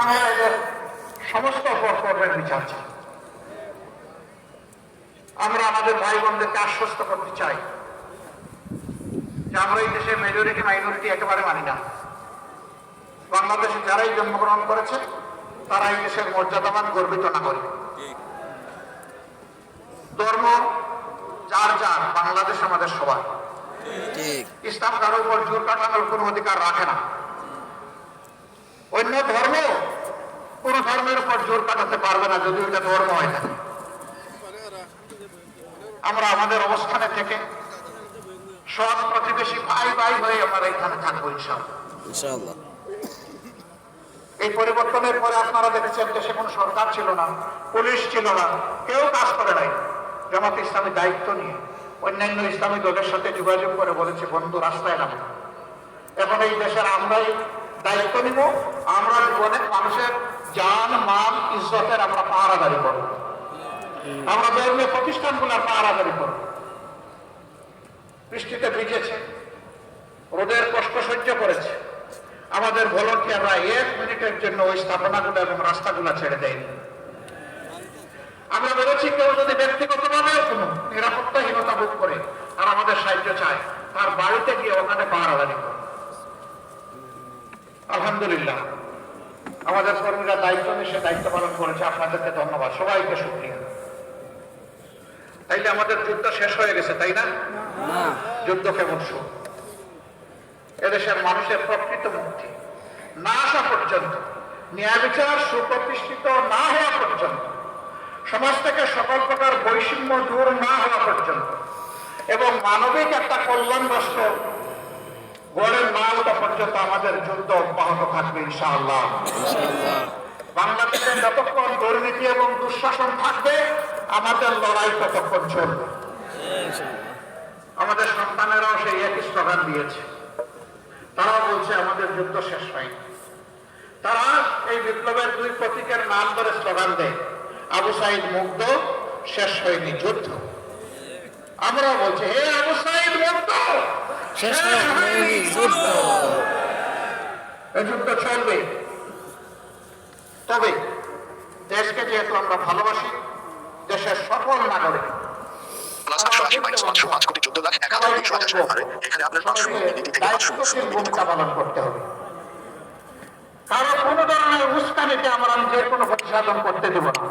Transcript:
আমরা এদের সমস্ত অপকর্মের বিচার চাই। আমরা আমাদের ভাই বোনদেরকে আশ্বস্ত করতে চাই। যে আমরা এই দেশের মেজরিটি মাইনরিটি একেবারে মানি না। বাংলাদেশে যারাই জন্মগ্রহণ করেছে তারা এই দেশের মর্যাদাবান গর্বিত নাগরিক। ধর্ম যার যার বাংলাদেশ আমাদের সবার। ইসলাম কারোর উপর জোর কাটানোর কোনো অধিকার রাখে না। অন্য ধর্ম ধর্মের উপর জোর কাটাতে পারবে না যদি ওটা ধর্ম হয় না। আমরা আমাদের অবস্থানে থেকে সৎ প্রতিবেশী ভাই ভাই হয়ে আমরা এখানে থাকব ইনশাআল্লাহ। এই পরিবর্তনের পরে আপনারা দেখেছেন দেশে কোনো সরকার ছিল না পুলিশ ছিল না কেউ কাজ করে নাই। জামাত ইসলামী দায়িত্ব নিয়ে অন্যান্য ইসলামী দলের সাথে যোগাযোগ করে বলেছে বন্ধু রাস্তায় নামো। এখন এই দেশের আমরাই দায়িত্ব নিব আমরা অনেক মানুষের জান মান ইজ্জতের আমরা পাহারাদারি করব। আমরা ধর্মীয় প্রতিষ্ঠানগুলোর পাহারাদারি করব। বৃষ্টিতে ভিজেছে, রোদের কষ্ট সহ্য করেছে। আমাদের ভলেন্টিয়াররা এক মিনিটের জন্য ওই স্থাপনাগুলো এবং রাস্তাগুলো ছেড়ে দেয়নি। আমরা বলেছি কেউ যদি ব্যক্তিগতভাবে কোনো নিরাপত্তাহীনতা বোধ করে আর আমাদের সাহায্য চায়, তার বাড়িতে গিয়ে ওখানে পাহারাদারি করে আলহামদুলিল্লাহ। আমাদের কর্মীরা দায়িত্ব নিয়ে সে দায়িত্ব পালন করেছে। আপনাদেরকে ধন্যবাদ। সবাইকে শুক্রিয়া। তাইলে আমাদের যুদ্ধ শেষ হয়ে গেছে তাই না? না। যুদ্ধ কেমন শুরু? এদেশের মানুষের প্রকৃত মুক্তি। না আসা পর্যন্ত ন্যায় বিচার সুপ্রতিষ্ঠিত না হওয়া পর্যন্ত সমাজ থেকে সকল প্রকার বৈষম্য দূর না হওয়া পর্যন্ত এবং মানবিক একটা কল্যাণ রাষ্ট্র গড়ে না ওঠা পর্যন্ত আমাদের যুদ্ধ অব্যাহত থাকবে ইনশাআল্লাহ। বাংলাদেশে যতক্ষণ দুর্নীতি এবং দুঃশাসন থাকবে আমাদের লড়াই ততক্ষণ চলবে। আমাদের সন্তানেরাও সেই একই স্লোগান দিয়েছে। তারাও বলছে আমাদের যুদ্ধ শেষ হয়নি। তারা এই বিপ্লবের দুই প্রতীকের নাম ধরে স্লোগান দেয় আবু সাইদ মুগ্ধ শেষ হয়নি যুদ্ধ। আমরাও বলছি হে আবু সাইদ মুগ্ধ শেষ হয়নি যুদ্ধ। এই যুদ্ধ চলবে তবে, দেশকে যেহেতু আমরা ভালোবাসি, দেশের সকল নাগরিক কারও কোনো ধরনের উস্কানিতে আমরা যে কোনো প্রতিসাধন করতে দেব না